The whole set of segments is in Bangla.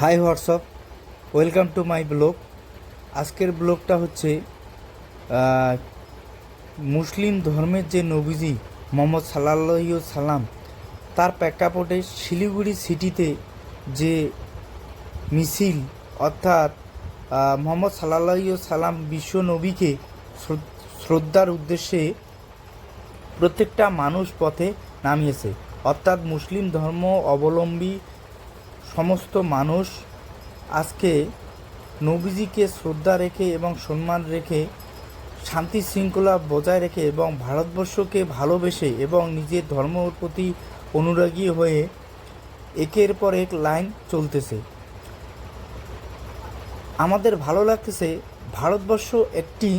Hi WhatsApp, welcome to my blog. আজকের ব্লগটা হচ্ছে মুসলিম ধর্মের যে নবীজি মোহাম্মদ সাল্লাহ সাল্লাম, তার প্রেক্ষাপটে শিলিগুড়ি সিটিতে যে মিছিল, অর্থাৎ মোহাম্মদ সাল্লাহ সাল্লাম বিশ্ব নবীকে শ্রদ্ধ- শ্রদ্ধার উদ্দেশ্যে প্রত্যেকটা মানুষ পথে নামিয়েছে। অর্থাৎ মুসলিম ধর্ম অবলম্বী সমস্ত মানুষ আজকে নবীজিকে শ্রদ্ধা রেখে এবং সম্মান রেখে, শান্তি শৃঙ্খলা বজায় রেখে এবং ভারতবর্ষকে ভালোবেসে এবং নিজের ধর্মের প্রতি অনুরাগী হয়ে একের পর এক লাইন চলতেছে। আমাদের ভালো লাগতেছে, ভারতবর্ষ একটি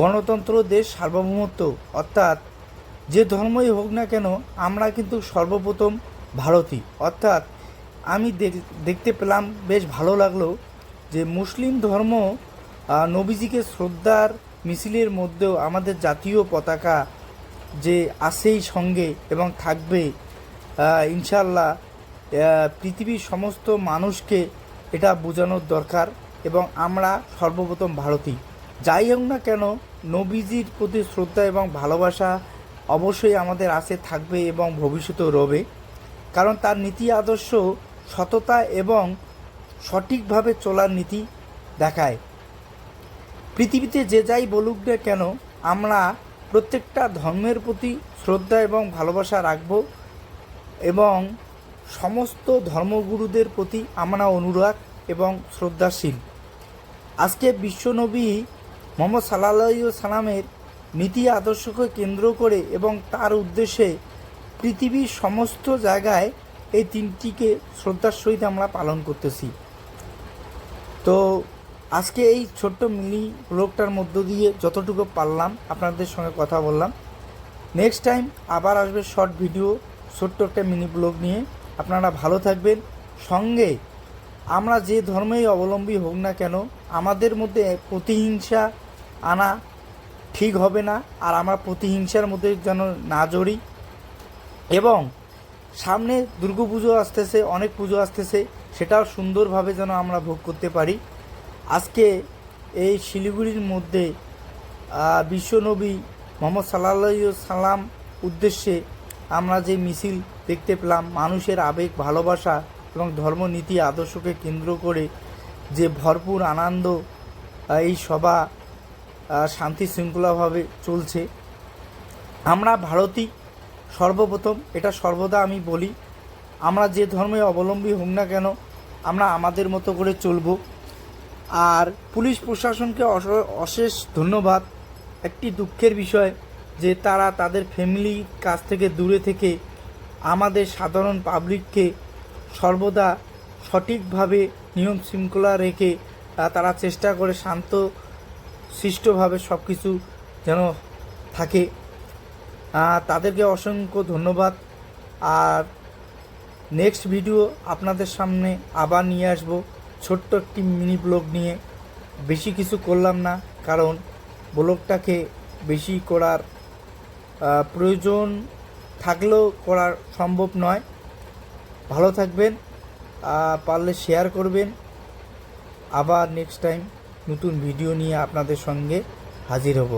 গণতন্ত্র দেশ সার্বভৌমত্ব, অর্থাৎ যে ধর্মই হোক না কেন, আমরা কিন্তু সর্বপ্রথম ভারতী অর্থাৎ আমি দেখ- দেখতে পেলাম, বেশ ভালো লাগল যে মুসলিম ধর্ম নবীজিকে শ্রদ্ধার মিছিলের মধ্যেও আমাদের জাতীয় পতাকা যে আসেই সঙ্গে এবং থাকবে ইনশাল্লাহ পৃথিবীর সমস্ত মানুষকে এটা বোঝানোর দরকার এবং আমরা সর্বপ্রথম ভারতী। যাই হোক না কেন, নবীজির প্রতি শ্রদ্ধা এবং ভালোবাসা অবশ্যই আমাদের আছে, থাকবে এবং ভবিষ্যতেও রবে। কারণ তার নীতি আদর্শ সততা এবং সঠিকভাবে চলার নীতি দেখায়। পৃথিবীতে যে যাই বলুক না কেন, আমরা প্রত্যেকটা ধর্মের প্রতি শ্রদ্ধা এবং ভালোবাসা রাখব এবং সমস্ত ধর্মগুরুদের প্রতি আমরা অনুরাগ এবং শ্রদ্ধাশীল। আজকে বিশ্বনবী মোহাম্মদ সাল্লাহ সালামের নীতি আদর্শকে কেন্দ্র করে এবং তার উদ্দেশ্যে পৃথিবীর সমস্ত জায়গায় এই তিনটিকে শ্রদ্ধার সহিত আমরা পালন করতেছি। তো আজকে এই ছোট্ট মিনি ব্লগটার মধ্য দিয়ে যতটুকু পারলাম আপনাদের সঙ্গে কথা বললাম। নেক্সট টাইম আবার আসবে শর্ট ভিডিও ছোট্ট একটা মিনি ব্লগ নিয়ে। আপনারা ভালো থাকবেন। সঙ্গে আমরা যে ধর্মেই অবলম্বী হোক না কেন, আমাদের মধ্যে প্রতিহিংসা আনা ঠিক হবে না। আর আমরা প্রতিহিংসার মধ্যে যেন না জড়ি। এবং সামনে দুর্গাপুজো আসতেছে, অনেক পুজো আসতেছে, সেটাও সুন্দরভাবে যেন আমরা ভোগ করতে পারি। আজকে এই শিলিগুড়ির মধ্যে বিশ্বনবী মোহাম্মদ সাল্লাহ সাল্লাম উদ্দেশ্যে আমরা যে মিছিল দেখতে পেলাম, মানুষের আবেগ, ভালোবাসা এবং ধর্মনীতি আদর্শকে কেন্দ্র করে যে ভরপুর আনন্দ এই সভা শান্তি শৃঙ্খলাভাবে চলছে। আমরা ভারতী সর্বপ্রথম, এটা সর্বদা আমি বলি, আমরা যে ধর্মে অবলম্বী হোক না কেন, আমরা আমাদের মতো করে চলব। আর পুলিশ প্রশাসনকে অশেষ ধন্যবাদ। একটি দুঃখের বিষয় যে তারা তাদের ফ্যামিলির কাছ থেকে দূরে থেকে আমাদের সাধারণ পাবলিককে সর্বদা সঠিকভাবে নিয়ম শৃঙ্খলা রেখে তারা চেষ্টা করে শান্ত সৃষ্টভাবে সব কিছু যেন থাকে। তাদেরকে অসংখ্য ধন্যবাদ। আর নেক্সট ভিডিও আপনাদের সামনে আবার নিয়ে আসব। ছোট্ট একটি মিনি ব্লগ নিয়ে। বেশি কিছু করলাম না, কারণ ব্লগটাকে বেশি করার প্রয়োজন থাকলেও করার সম্ভব নয়। ভালো থাকবেন পারলে শেয়ার করবেন। আবার নেক্সট টাইম নতুন ভিডিও নিয়ে আপনাদের সঙ্গে হাজির হব।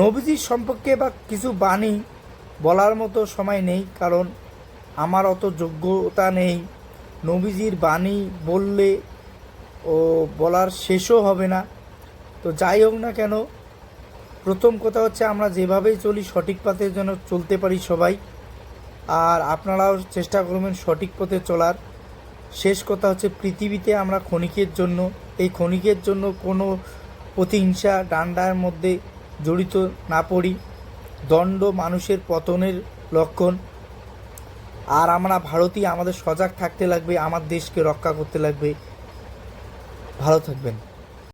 নবীজির সম্পর্কে বা কিছু বাণী বলার মতো সময় নেই, কারণ আমার অত যোগ্যতা নেই। নবীজির বাণী বললে ও বলার শেষও হবে না। তো যাই হোক না কেন, প্রথম কথা হচ্ছে আমরা যেভাবেই চলি সঠিক পথে যেন চলতে পারি সবাই। আর আপনারাও চেষ্টা করবেন সঠিক পথে চলার। শেষ কথা হচ্ছে পৃথিবীতে আমরা ক্ষণিকের জন্য, এই ক্ষণিকের জন্য কোনো প্রতিহিংসা, ডান্ডার মধ্যে জড়িত না পড়ি, দণ্ড মানুষের পতনের লক্ষণ। আর আমরা ভারতীয় আমাদের সজাগ থাকতে লাগবে, আমার দেশকে রক্ষা করতে লাগবে। ভালো থাকবেন।